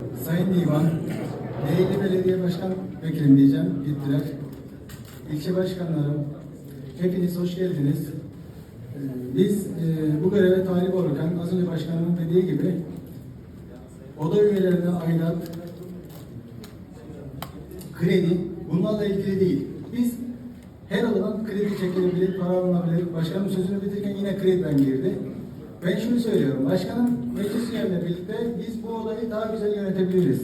Sayın Divan, değerli belediye başkan vekilim diyeceğim, gittiler. İlçe başkanlarım, hepiniz hoş geldiniz. Ee, Biz e, bu göreve talip olurken az önce başkanımın dediği gibi oda üyelerine aidat, kredi bunlarla ilgili değil. Biz her odadan kredi çekilebilir, para alınabilir. Başkanım sözünü bitirirken yine krediden girdi. Ben şunu söylüyorum. Başkanım meclis üyelerle birlikte biz bu odayı daha güzel yönetebiliriz.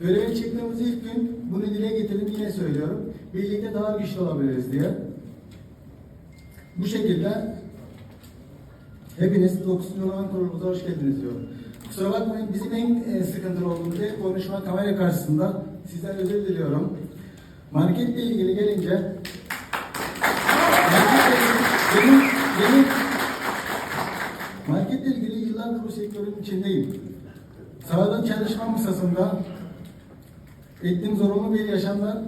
Göreve çıktığımız ilk gün bunu dile getirdim yine söylüyorum. Birlikte daha güçlü olabiliriz diye. Bu şekilde hepiniz 9. olan kurulumuza hoş geldiniz diyorum. Kusura bakmayın bizim en e, sıkıntılı olduğumuz şey konuşma kamera karşısında. Sizden özür diliyorum. Marketle ilgili gelince marketle ilgili benim, benim yıllardır bu sektörün içindeyim. Sağdan çalışma masasında ettiğim zorunlu bir yaşamda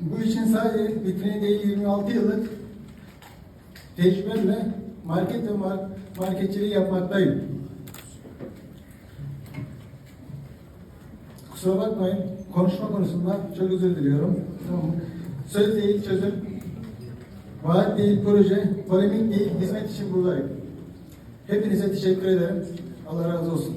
bu için sadece vitrini değil 26 yıllık tecrübemle market ve mar marketçiliği yapmaktayım. Kusura bakmayın, konuşma konusunda çok özür diliyorum. Tamam? Söz değil çözüm, vaat değil proje, polemik değil hizmet için buradayım. Hepinize teşekkür ederim. Allah razı olsun.